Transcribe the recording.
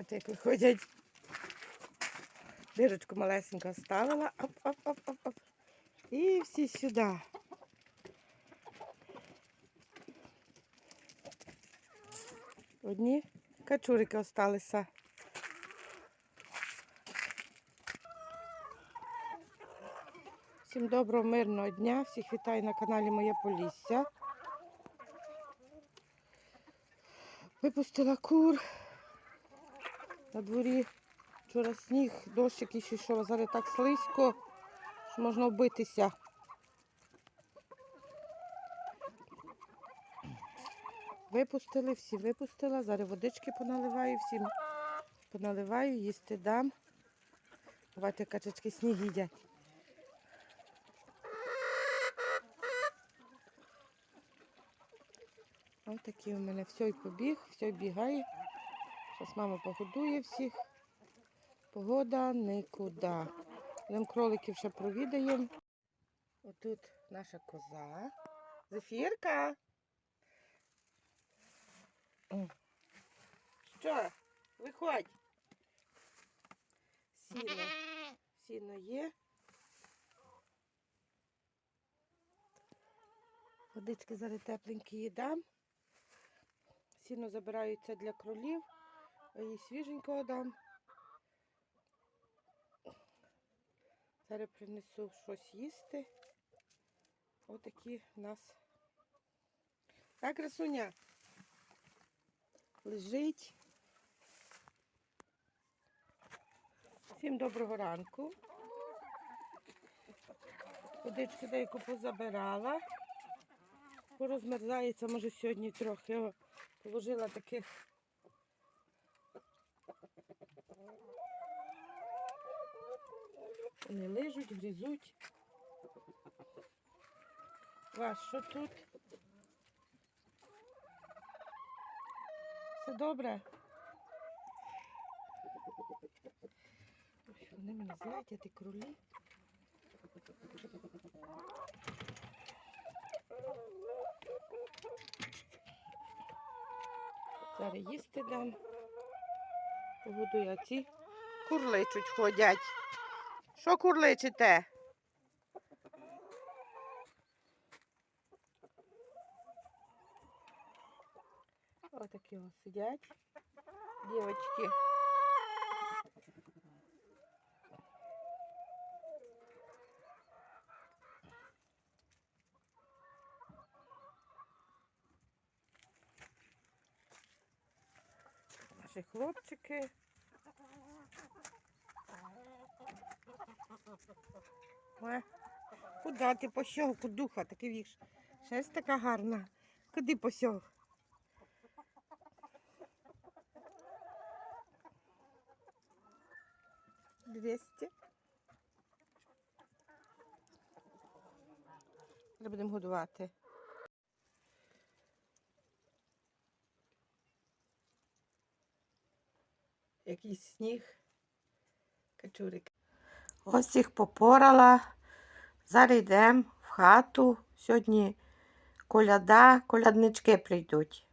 От як виходять. Дирочку малесенько ставила. Оп-оп-оп-оп. І всі сюди. Одні качурики осталися. Всім доброго, мирного дня. Всіх вітаю на каналі Моє Полісся. Випустила кур. На дворі вчора сніг, дощик і а зараз так слизько, що можна вбитися. Випустили, всі випустила. Зараз водички поналиваю, всім поналиваю, їсти дам. Бачите, качечки сніг їдять. Ось такий у мене все і побіг, все бігає. Зараз мама погодує всіх. Погода нікуди. Нам кроликів ще провідаємо. Отут наша коза. Зефірка. Що? Виходь. Сіно. Сіно є. Водички зараз тепленькі їдам. Сіно забираються для кролів, їй свіженького дам. Зараз принесу щось їсти. Отакі в нас. Так, красуня. Лежить. Всім доброго ранку. Водички деяку позабирала. Порозмерзається, може, сьогодні трохи. Положила таких. Вони лижуть, грізуть. Вас що тут? Все добре? Вони мене злять, ті кролі. Зараз їсти дам. Погодую, а ці курличуть ходять. Що курличите? Отакі ось сидять. Дівочки. Наші хлопчики. Куди ти посьов, кудуха, такий віж. Шерсть така гарна. Куди посьов? Двісті. Зараз будемо годувати. Якийсь сніг. Качурик. Ось їх попорала. Зараз йдемо в хату. Сьогодні коляда, коляднички прийдуть.